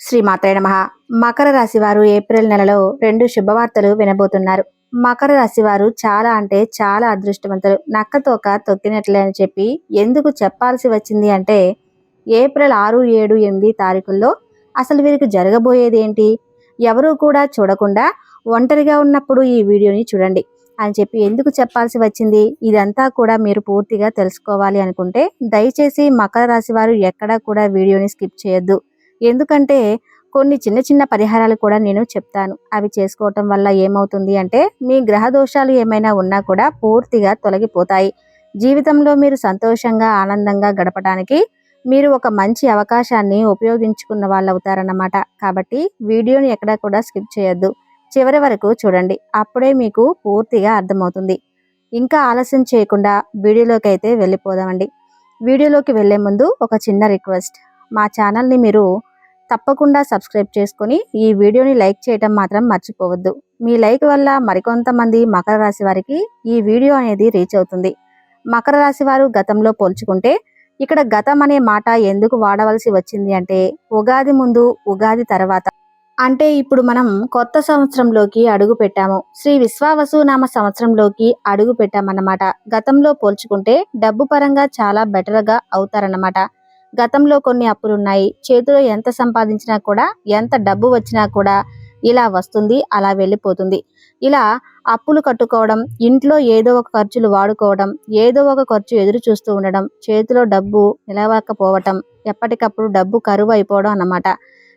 శ్రీమాత్రే నమ. మకర రాశి వారు ఏప్రిల్ నెలలో రెండు శుభవార్తలు వినబోతున్నారు. మకర రాశి వారు చాలా అంటే చాలా అదృష్టవంతులు. నక్కతోక తొక్కినట్లే అని చెప్పి ఎందుకు చెప్పాల్సి వచ్చింది అంటే ఏప్రిల్ ఆరు ఏడు ఎనిమిది తారీఖుల్లో అసలు వీరికి జరగబోయేది ఏంటి? ఎవరూ కూడా చూడకుండా ఒంటరిగా ఉన్నప్పుడు ఈ వీడియోని చూడండి అని చెప్పి ఎందుకు చెప్పాల్సి వచ్చింది? ఇదంతా కూడా మీరు పూర్తిగా తెలుసుకోవాలి అనుకుంటే దయచేసి మకర రాశి వారు ఎక్కడా కూడా వీడియోని స్కిప్ చేయొద్దు. ఎందుకంటే కొన్ని చిన్న చిన్న పరిహారాలు కూడా నేను చెప్తాను. అవి చేసుకోవటం వల్ల ఏమవుతుంది అంటే మీ గ్రహ దోషాలు ఏమైనా ఉన్నా కూడా పూర్తిగా తొలగిపోతాయి. జీవితంలో మీరు సంతోషంగా ఆనందంగా గడపడానికి మీరు ఒక మంచి అవకాశాన్ని ఉపయోగించుకున్న వాళ్ళు అవుతారన్నమాట కాబట్టి వీడియోని ఎక్కడా కూడా స్కిప్ చేయొద్దు. చివరి వరకు చూడండి. అప్పుడే మీకు పూర్తిగా అర్థమవుతుంది. ఇంకా ఆలస్యం చేయకుండా వీడియోలోకి అయితే వెళ్ళిపోదామండి. వీడియోలోకి వెళ్ళే ముందు ఒక చిన్న రిక్వెస్ట్. మా ఛానల్ని మీరు తప్పకుండా సబ్స్క్రైబ్ చేసుకొని ఈ వీడియోని లైక్ చేయటం మాత్రం మర్చిపోవద్దు. మీ లైక్ వల్ల మరికొంతమంది మకర రాశి వారికి ఈ వీడియో అనేది రీచ్ అవుతుంది. మకర రాశి వారు గతంలో పోల్చుకుంటే ఇక్కడ గతం అనే మాట ఎందుకు వాడవలసి వచ్చింది అంటే ఉగాది ముందు ఉగాది తర్వాత. అంటే ఇప్పుడు మనం కొత్త సంవత్సరంలోకి అడుగు పెట్టాము. శ్రీ విశ్వావసు నామ సంవత్సరంలోకి అడుగు పెట్టామన్నమాట. గతంలో పోల్చుకుంటే డబ్బు పరంగా చాలా బెటర్గా అవుతారన్నమాట. గతంలో కొన్ని అప్పులు ఉన్నాయి. చేతిలో ఎంత సంపాదించినా కూడా ఎంత డబ్బు వచ్చినా కూడా ఇలా వస్తుంది అలా వెళ్ళిపోతుంది. ఇలా అప్పులు కట్టుకోవడం ఇంట్లో ఏదో ఒక ఖర్చులు వాడుకోవడం ఏదో ఒక ఖర్చు ఎదురు చూస్తూ ఉండడం చేతిలో డబ్బు నిలవకపోవటం ఎప్పటికప్పుడు డబ్బు కరువు అయిపోవడం అన్నమాట.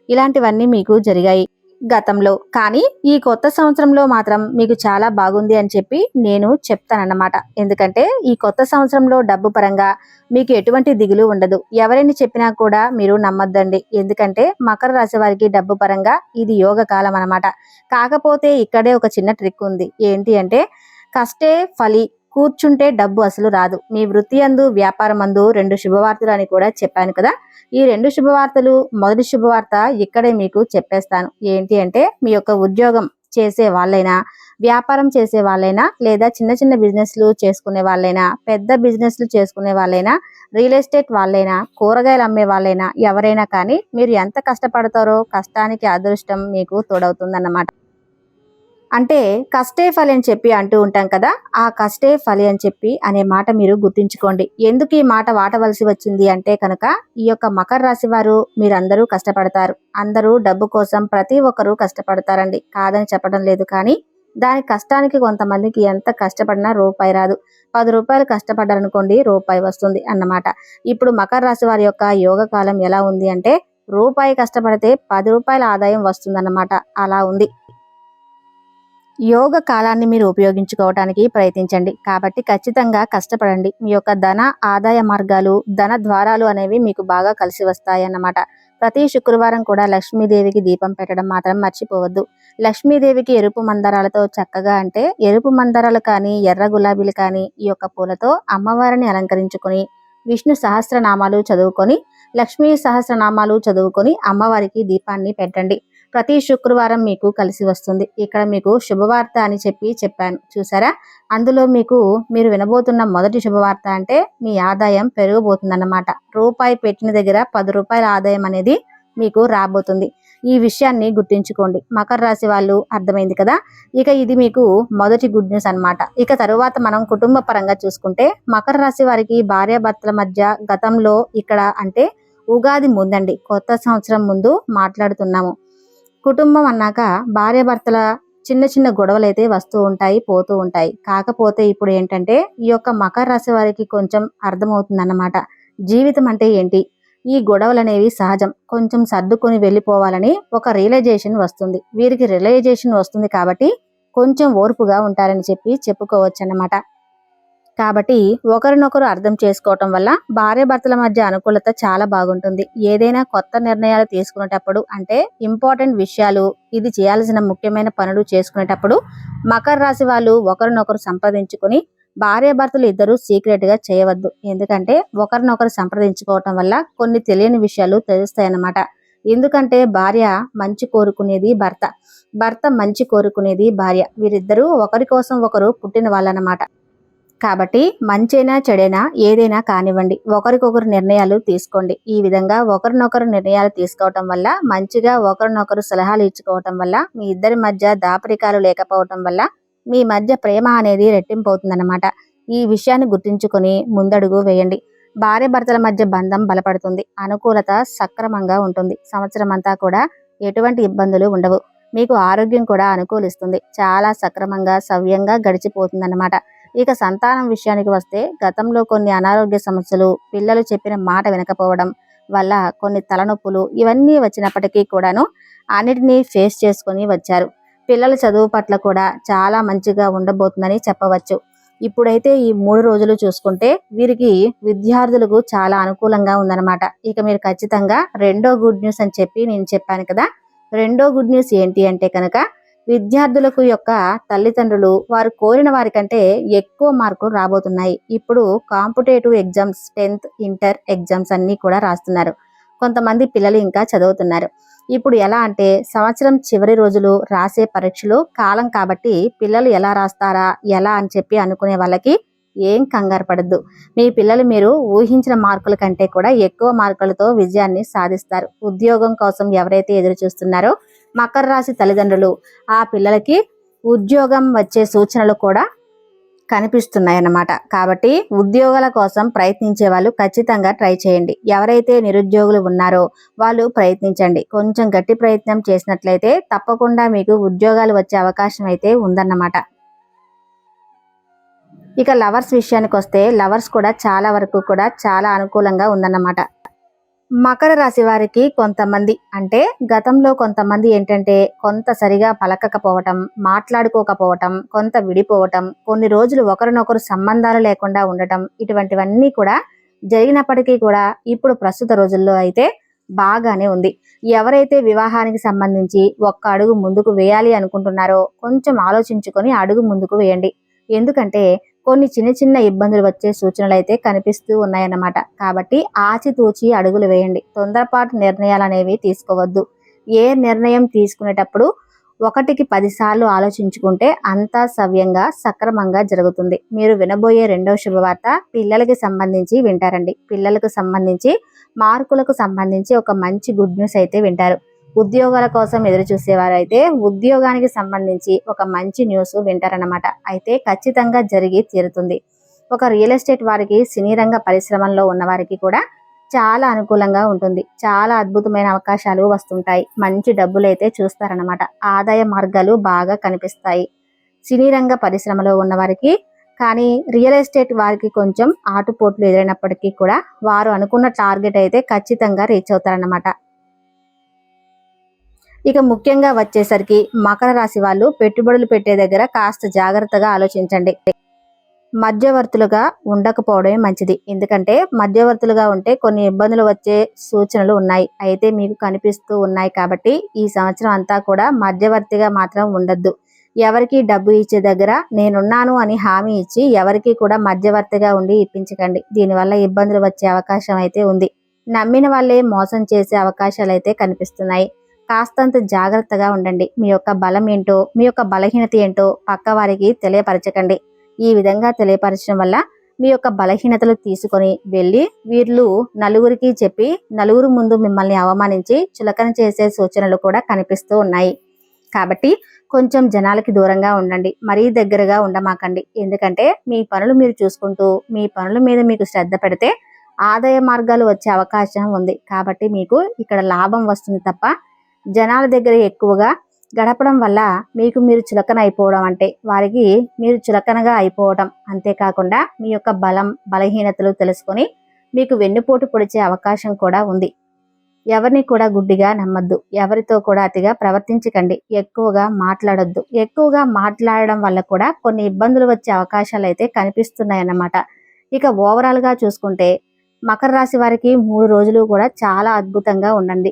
ఇలాంటివన్నీ మీకు జరిగాయి. గతంలో. కానీ ఈ కొత్త సంవత్సరంలో మాత్రం మీకు చాలా బాగుంది అని చెప్పి నేను చెప్తానన్నమాట. ఎందుకంటే ఈ కొత్త సంవత్సరంలో డబ్బు పరంగా మీకు ఎటువంటి దిగులు ఉండదు. ఎవరైనా చెప్పినా కూడా మీరు నమ్మొద్దండి. ఎందుకంటే మకర రాశి వారికి డబ్బు పరంగా ఇది యోగ కాలం అనమాట కాకపోతే ఇక్కడే ఒక చిన్న ట్రిక్ ఉంది. ఏంటి అంటే కష్టే ఫలి కూర్చుంటే డబ్బు అసలు రాదు. మీ వృత్తి అందు వ్యాపారం అందు రెండు శుభవార్తలు అని కూడా చెప్పాను కదా. ఈ రెండు శుభవార్తలు మొదటి శుభవార్త ఇక్కడే మీకు చెప్పేస్తాను. ఏంటి అంటే మీ యొక్క ఉద్యోగం చేసే వాళ్ళైనా వ్యాపారం చేసే వాళ్ళైనా లేదా చిన్న చిన్న బిజినెస్లు చేసుకునే వాళ్ళైనా పెద్ద బిజినెస్లు చేసుకునే వాళ్ళైనా రియల్ ఎస్టేట్ వాళ్ళైనా కూరగాయలు అమ్మే వాళ్ళైనా ఎవరైనా కానీ మీరు ఎంత కష్టపడతారో కష్టానికి అదృష్టం మీకు తోడవుతుందన్నమాట. అంటే కష్టే ఫలి అని చెప్పి అంటూ ఉంటాం కదా ఆ కష్టే ఫలి అని చెప్పి అనే మాట మీరు గుర్తుంచుకోండి. ఎందుకు ఈ మాట వాటవలసి వచ్చింది అంటే కనుక ఈ యొక్క మకర రాశి వారు మీరందరూ కష్టపడతారు. అందరూ డబ్బు కోసం ప్రతి ఒక్కరూ కష్టపడతారండి. కాదని చెప్పడం లేదు కానీ దాని కష్టానికి కొంతమందికి ఎంత కష్టపడినా రూపాయి రాదు. పది రూపాయలు కష్టపడ్డారనుకోండి రూపాయి వస్తుంది అన్నమాట. ఇప్పుడు మకర రాశి వారి యొక్క యోగ కాలం ఎలా ఉంది అంటే రూపాయి కష్టపడితే పది రూపాయల ఆదాయం వస్తుందన్నమాట. అలా ఉంది. యోగ కాలాన్ని మీరు ఉపయోగించుకోవడానికి ప్రయత్నించండి. కాబట్టి ఖచ్చితంగా కష్టపడండి. మీ యొక్క ధన ఆదాయ మార్గాలు ధన ద్వారాలు అనేవి మీకు బాగా కలిసి వస్తాయి అన్నమాట ప్రతి శుక్రవారం కూడా లక్ష్మీదేవికి దీపం పెట్టడం మాత్రం మర్చిపోవద్దు. లక్ష్మీదేవికి ఎరుపు మందారాలతో చక్కగా అంటే ఎరుపు మందారాలు కానీ ఎర్ర గులాబీలు కానీ ఈ యొక్క పూలతో అమ్మవారిని అలంకరించుకొని విష్ణు సహస్రనామాలు చదువుకొని లక్ష్మీ సహస్రనామాలు చదువుకొని అమ్మవారికి దీపాన్ని పెట్టండి. ప్రతి శుక్రవారం మీకు కలిసి వస్తుంది. ఇక్కడ మీకు శుభవార్త అని చెప్పి చెప్పాను. చూసారా? అందులో మీకు మీరు వినబోతున్న మొదటి శుభవార్త అంటే మీ ఆదాయం పెరగబోతుందన్నమాట రూపాయి పెట్టిన దగ్గర పది రూపాయల ఆదాయం అనేది మీకు రాబోతుంది. ఈ విషయాన్ని గుర్తుంచుకోండి. మకర రాశి వాళ్ళు అర్థమైంది కదా? ఇక ఇది మీకు మొదటి గుడ్ న్యూస్ అనమాట ఇక తరువాత మనం కుటుంబ పరంగా చూసుకుంటే మకర రాశి వారికి భార్యాభర్తల మధ్య గతంలో ఇక్కడ అంటే ఉగాది ముందండి. కొత్త సంవత్సరం ముందు మాట్లాడుతున్నాము. కుటుంబం అన్నాక భార్యాభర్తల చిన్న చిన్న గొడవలు అయితే వస్తూ ఉంటాయి పోతూ ఉంటాయి. కాకపోతే ఇప్పుడు ఏంటంటే ఈ యొక్క మకర రాశి వారికి కొంచెం అర్థమవుతుందన్నమాట. జీవితం అంటే ఏంటి? ఈ గొడవలు అనేవి సహజం. కొంచెం సర్దుకొని వెళ్ళిపోవాలని ఒక రియలైజేషన్ వస్తుంది. వీరికి రియలైజేషన్ వస్తుంది కాబట్టి కొంచెం ఓర్పుగా ఉంటారని చెప్పి చెప్పుకోవచ్చు అన్నమాట కాబట్టి ఒకరినొకరు అర్థం చేసుకోవటం వల్ల భార్య భర్తల మధ్య అనుకూలత చాలా బాగుంటుంది. ఏదైనా కొత్త నిర్ణయాలు తీసుకునేటప్పుడు అంటే ఇంపార్టెంట్ విషయాలు ఇది చేయాల్సిన ముఖ్యమైన పనులు చేసుకునేటప్పుడు మకర రాశి వాళ్ళు ఒకరినొకరు సంప్రదించుకొని భార్యాభర్తలు ఇద్దరు సీక్రెట్గా చేయవద్దు. ఎందుకంటే ఒకరినొకరు సంప్రదించుకోవటం వల్ల కొన్ని తెలియని విషయాలు తెలుస్తాయన్నమాట. ఎందుకంటే భార్య మంచి కోరుకునేది భర్త భర్త మంచి కోరుకునేది భార్య. వీరిద్దరూ ఒకరి కోసం ఒకరు పుట్టిన వాళ్ళనమాట కాబట్టి మంచైనా చెడైనా ఏదైనా కానివ్వండి. ఒకరికొకరు నిర్ణయాలు తీసుకోండి. ఈ విధంగా ఒకరినొకరు నిర్ణయాలు తీసుకోవటం వల్ల మంచిగా ఒకరినొకరు సలహాలు ఇచ్చుకోవటం వల్ల మీ ఇద్దరి మధ్య దాపరికాలు లేకపోవటం వల్ల మీ మధ్య ప్రేమ అనేది రెట్టింపు అవుతుందన్నమాట ఈ విషయాన్ని గుర్తుంచుకొని ముందడుగు వేయండి. భార్య భర్తల మధ్య బంధం బలపడుతుంది. అనుకూలత సక్రమంగా ఉంటుంది. సంవత్సరం అంతా కూడా ఎటువంటి ఇబ్బందులు ఉండవు. మీకు ఆరోగ్యం కూడా అనుకూలిస్తుంది. చాలా సక్రమంగా సవ్యంగా గడిచిపోతుందన్నమాట. ఇక సంతానం విషయానికి వస్తే గతంలో కొన్ని అనారోగ్య సమస్యలు పిల్లలు చెప్పిన మాట వినకపోవడం వల్ల కొన్ని తలనొప్పులు ఇవన్నీ వచ్చినప్పటికీ కూడాను అన్నిటినీ ఫేస్ చేసుకొని వచ్చారు. పిల్లల చదువు పట్ల కూడా చాలా మంచిగా ఉండబోతుందని చెప్పవచ్చు. ఇప్పుడైతే ఈ మూడు రోజులు చూసుకుంటే వీరికి విద్యార్థులకు చాలా అనుకూలంగా ఉందన్నమాట. ఇక మీరు ఖచ్చితంగా రెండో గుడ్ న్యూస్ అని చెప్పి నేను చెప్పాను కదా రెండో గుడ్ న్యూస్ ఏంటి అంటే కనుక విద్యార్థులకు యొక్క తల్లిదండ్రులు వారు కోరిన వారికంటే ఎక్కువ మార్కులు రాబోతున్నాయి. ఇప్పుడు competitive exams tenth inter exams అన్నీ కూడా రాస్తున్నారు. కొంతమంది పిల్లలు ఇంకా చదువుతున్నారు. ఇప్పుడు ఎలా అంటే సంవత్సరం చివరి రోజులు రాసే పరీక్షలు కాలం కాబట్టి పిల్లలు ఎలా రాస్తారా ఎలా అని చెప్పి అనుకునే వాళ్ళకి ఏం కంగారు పడద్దు. మీ పిల్లలు మీరు ఊహించిన మార్కుల కంటే కూడా ఎక్కువ మార్కులతో విజయాన్ని సాధిస్తారు. ఉద్యోగం కోసం ఎవరైతే ఎదురు చూస్తున్నారో మకర రాశి తల్లిదండ్రులు ఆ పిల్లలకి ఉద్యోగం వచ్చే సూచనలు కూడా కనిపిస్తున్నాయి అన్నమాట కాబట్టి ఉద్యోగాల కోసం ప్రయత్నించే వాళ్ళు ఖచ్చితంగా ట్రై చేయండి. ఎవరైతే నిరుద్యోగులు ఉన్నారో వాళ్ళు ప్రయత్నించండి. కొంచెం గట్టి ప్రయత్నం చేసినట్లయితే తప్పకుండా మీకు ఉద్యోగాలు వచ్చే అవకాశం అయితే ఉందన్నమాట. ఇక లవర్స్ విషయానికి వస్తే లవర్స్ కూడా చాలా వరకు కూడా చాలా అనుకూలంగా ఉందన్నమాట. మకర రాశి వారికి కొంతమంది అంటే గతంలో కొంతమంది ఏంటంటే కొంత సరిగా పలకకపోవటం మాట్లాడుకోకపోవటం కొంత విడిపోవటం కొన్ని రోజులు ఒకరినొకరు సంబంధాలు లేకుండా ఉండటం ఇటువంటివన్నీ కూడా జరిగినప్పటికీ కూడా ఇప్పుడు ప్రస్తుత రోజుల్లో అయితే బాగానే ఉంది. ఎవరైతే వివాహానికి సంబంధించి ఒక్క అడుగు ముందుకు వేయాలి అనుకుంటున్నారో కొంచెం ఆలోచించుకొని అడుగు ముందుకు వేయండి. ఎందుకంటే కొన్ని చిన్న చిన్న ఇబ్బందులు వచ్చే సూచనలు అయితే కనిపిస్తూ ఉన్నాయన్నమాట. కాబట్టి ఆచితూచి అడుగులు వేయండి. తొందరపాటు నిర్ణయాలు అనేవి తీసుకోవద్దు. ఏ నిర్ణయం తీసుకునేటప్పుడు ఒకటికి పదిసార్లు ఆలోచించుకుంటే అంతా సవ్యంగా సక్రమంగా జరుగుతుంది. మీరు వినబోయే రెండవ శుభవార్త పిల్లలకి సంబంధించి వింటారండి. పిల్లలకు సంబంధించి మార్కులకు సంబంధించి ఒక మంచి గుడ్ న్యూస్ అయితే వింటారు. ఉద్యోగాల కోసం ఎదురు చూసేవారైతే ఉద్యోగానికి సంబంధించి ఒక మంచి న్యూస్ వింటారనమాట అయితే ఖచ్చితంగా జరిగి తీరుతుంది. ఒక రియల్ ఎస్టేట్ వారికి సినీ రంగ పరిశ్రమలో ఉన్నవారికి కూడా చాలా అనుకూలంగా ఉంటుంది. చాలా అద్భుతమైన అవకాశాలు వస్తుంటాయి. మంచి డబ్బులు అయితే చూస్తారనమాట ఆదాయ మార్గాలు బాగా కనిపిస్తాయి. సినీ రంగ పరిశ్రమలో ఉన్న వారికి కానీ రియల్ ఎస్టేట్ వారికి కొంచెం ఆటుపోట్లు ఎదురైనప్పటికీ కూడా వారు అనుకున్న టార్గెట్ అయితే ఖచ్చితంగా రీచ్ అవుతారన్నమాట. ఇక ముఖ్యంగా వచ్చేసరికి మకర రాశి వాళ్ళు పెట్టుబడులు పెట్టే దగ్గర కాస్త జాగ్రత్తగా ఆలోచించండి. మధ్యవర్తులుగా ఉండకపోవడమే మంచిది. ఎందుకంటే మధ్యవర్తులుగా ఉంటే కొన్ని ఇబ్బందులు వచ్చే సూచనలు ఉన్నాయి. అయితే మీకు కనిపిస్తూ ఉన్నాయి కాబట్టి ఈ సంవత్సరం అంతా కూడా మధ్యవర్తిగా మాత్రం ఉండద్దు. ఎవరికి డబ్బు ఇచ్చే దగ్గర నేనున్నాను అని హామీ ఇచ్చి ఎవరికి కూడా మధ్యవర్తిగా ఉండి ఇప్పించకండి. దీనివల్ల ఇబ్బందులు వచ్చే అవకాశం అయితే ఉంది. నమ్మిన వాళ్ళే మోసం చేసే అవకాశాలు అయితే కనిపిస్తున్నాయి. కాస్తంత జాగ్రత్తగా ఉండండి. మీ యొక్క బలం ఏంటో మీ యొక్క బలహీనత ఏంటో పక్క వారికి తెలియపరచకండి. ఈ విధంగా తెలియపరచడం వల్ల మీ యొక్క బలహీనతలు తీసుకొని వెళ్ళి వీళ్ళు నలుగురికి చెప్పి నలుగురు ముందు మిమ్మల్ని అవమానించి చులకన చేసే సూచనలు కూడా కనిపిస్తూ ఉన్నాయి. కాబట్టి కొంచెం జనాలకి దూరంగా ఉండండి. మరీ దగ్గరగా ఉండమాకండి. ఎందుకంటే మీ పనులు మీరు చూసుకుంటూ మీ పనుల మీద మీకు శ్రద్ధ పెడితే ఆదాయ మార్గాలు వచ్చే అవకాశం ఉంది. కాబట్టి మీకు ఇక్కడ లాభం వస్తుంది తప్ప జనాల దగ్గర ఎక్కువగా గడపడం వల్ల మీకు మీరు చులకన అయిపోవడం అంటే వారికి మీరు చులకనగా అయిపోవడం అంతేకాకుండా మీ యొక్క బలం బలహీనతలు తెలుసుకొని మీకు వెన్నుపోటు పొడిచే అవకాశం కూడా ఉంది. ఎవరిని కూడా గుడ్డిగా నమ్మద్దు. ఎవరితో కూడా అతిగా ప్రవర్తించకండి. ఎక్కువగా మాట్లాడొద్దు. ఎక్కువగా మాట్లాడడం వల్ల కూడా కొన్ని ఇబ్బందులు వచ్చే అవకాశాలు అయితే కనిపిస్తున్నాయన్నమాట. ఇక ఓవరాల్గా చూసుకుంటే మకర రాశి వారికి మూడు రోజులు కూడా చాలా అద్భుతంగా ఉండండి.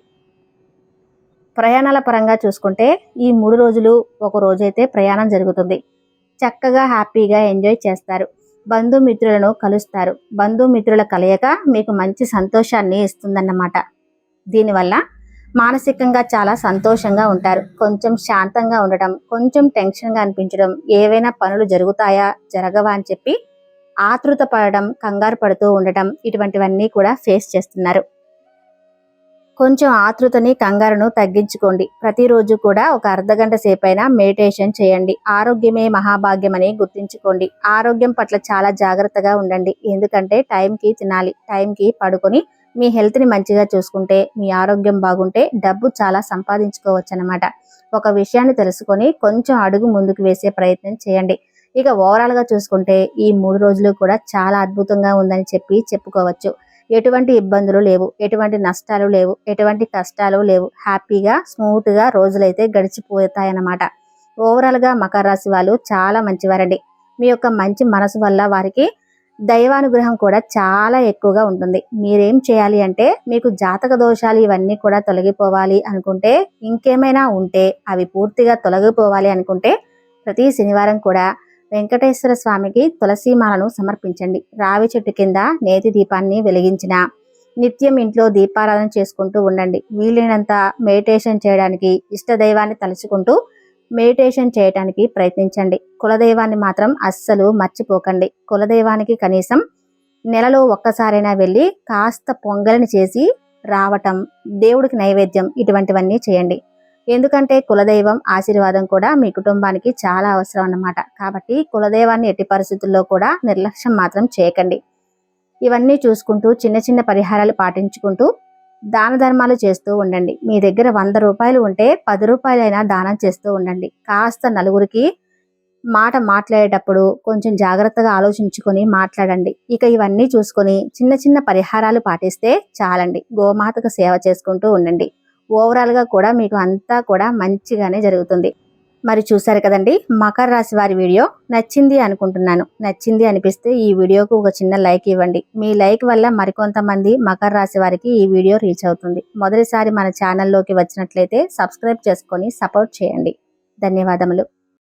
ప్రయాణాల పరంగా చూసుకుంటే ఈ మూడు రోజులు ఒక రోజైతే ప్రయాణం జరుగుతుంది. చక్కగా హ్యాపీగా ఎంజాయ్ చేస్తారు. బంధుమిత్రులను కలుస్తారు. బంధుమిత్రుల కలయిక మీకు మంచి సంతోషాన్ని ఇస్తుందన్నమాట. దీనివల్ల మానసికంగా చాలా సంతోషంగా ఉంటారు. కొంచెం శాంతంగా ఉండటం కొంచెం టెన్షన్గా అనిపించడం ఏవైనా పనులు జరుగుతాయా జరగవా అని చెప్పి ఆతృత పడడం కంగారు పడుతూ ఉండటం ఇటువంటివన్నీ కూడా ఫేస్ చేస్తున్నారు. కొంచెం ఆతృతని కంగారును తగ్గించుకోండి. ప్రతిరోజు కూడా ఒక అర్ధగంట సేపైనా మెడిటేషన్ చేయండి. ఆరోగ్యమే మహాభాగ్యమని గుర్తుంచుకోండి. ఆరోగ్యం పట్ల చాలా జాగ్రత్తగా ఉండండి. ఎందుకంటే టైంకి తినాలి టైంకి పడుకొని మీ హెల్త్ని మంచిగా చూసుకుంటే మీ ఆరోగ్యం బాగుంటే డబ్బు చాలా సంపాదించుకోవచ్చు అనమాట ఒక విషయాన్ని తెలుసుకొని కొంచెం అడుగు ముందుకు వేసే ప్రయత్నం చేయండి. ఇక ఓవరాల్గా చూసుకుంటే ఈ మూడు రోజులు కూడా చాలా అద్భుతంగా ఉందని చెప్పి చెప్పుకోవచ్చు. ఎటువంటి ఇబ్బందులు లేవు ఎటువంటి నష్టాలు లేవు ఎటువంటి కష్టాలు లేవు. హ్యాపీగా స్మూత్గా రోజులైతే గడిచిపోతాయన్నమాట. ఓవరాల్గా మకర రాశి వాళ్ళు చాలా మంచివారండి. మీ యొక్క మంచి మనసు వల్ల వారికి దైవానుగ్రహం కూడా చాలా ఎక్కువగా ఉంటుంది. మీరేం చేయాలి అంటే మీకు జాతక దోషాలు ఇవన్నీ కూడా తొలగిపోవాలి అనుకుంటే ఇంకేమైనా ఉంటే అవి పూర్తిగా తొలగిపోవాలి అనుకుంటే ప్రతి శనివారం కూడా వెంకటేశ్వర స్వామికి తులసీమాలను సమర్పించండి. రావి చెట్టు కింద నేతి దీపాన్ని వెలిగించిన నిత్యం ఇంట్లో దీపారాధన చేసుకుంటూ ఉండండి. వీలైనంత మెడిటేషన్ చేయడానికి ఇష్టదైవాన్ని తలుచుకుంటూ మెడిటేషన్ చేయటానికి ప్రయత్నించండి. కులదైవాన్ని మాత్రం అస్సలు మర్చిపోకండి. కులదైవానికి కనీసం నెలలో ఒక్కసారైనా వెళ్ళి కాస్త పొంగలిని చేసి రావటం దేవుడికి నైవేద్యం ఇటువంటివన్నీ చేయండి. ఎందుకంటే కులదైవం ఆశీర్వాదం కూడా మీ కుటుంబానికి చాలా అవసరం అన్నమాట. కాబట్టి కులదైవాన్ని ఎట్టి పరిస్థితుల్లో కూడా నిర్లక్ష్యం మాత్రం చేయకండి. ఇవన్నీ చూసుకుంటూ చిన్న చిన్న పరిహారాలు పాటించుకుంటూ దాన ధర్మాలు చేస్తూ ఉండండి. మీ దగ్గర వంద రూపాయలు ఉంటే పది రూపాయలైనా దానం చేస్తూ ఉండండి. కాస్త నలుగురికి మాట మాట్లాడేటప్పుడు కొంచెం జాగ్రత్తగా ఆలోచించుకొని మాట్లాడండి. ఇక ఇవన్నీ చూసుకొని చిన్న చిన్న పరిహారాలు పాటిస్తే చాలండి. గోమాతకు సేవ చేసుకుంటూ ఉండండి. ఓవరాల్గా కూడా మీకు అంతా కూడా మంచిగానే జరుగుతుంది. మరి చూసారు కదండి మకర రాశి వారి వీడియో నచ్చింది అనుకుంటున్నాను. నచ్చింది అనిపిస్తే ఈ వీడియోకు ఒక చిన్న లైక్ ఇవ్వండి. మీ లైక్ వల్ల మరికొంతమంది మకర రాశి వారికి ఈ వీడియో రీచ్ అవుతుంది. మొదటిసారి మన ఛానల్లోకి వచ్చినట్లయితే సబ్స్క్రైబ్ చేసుకొని సపోర్ట్ చేయండి. ధన్యవాదములు.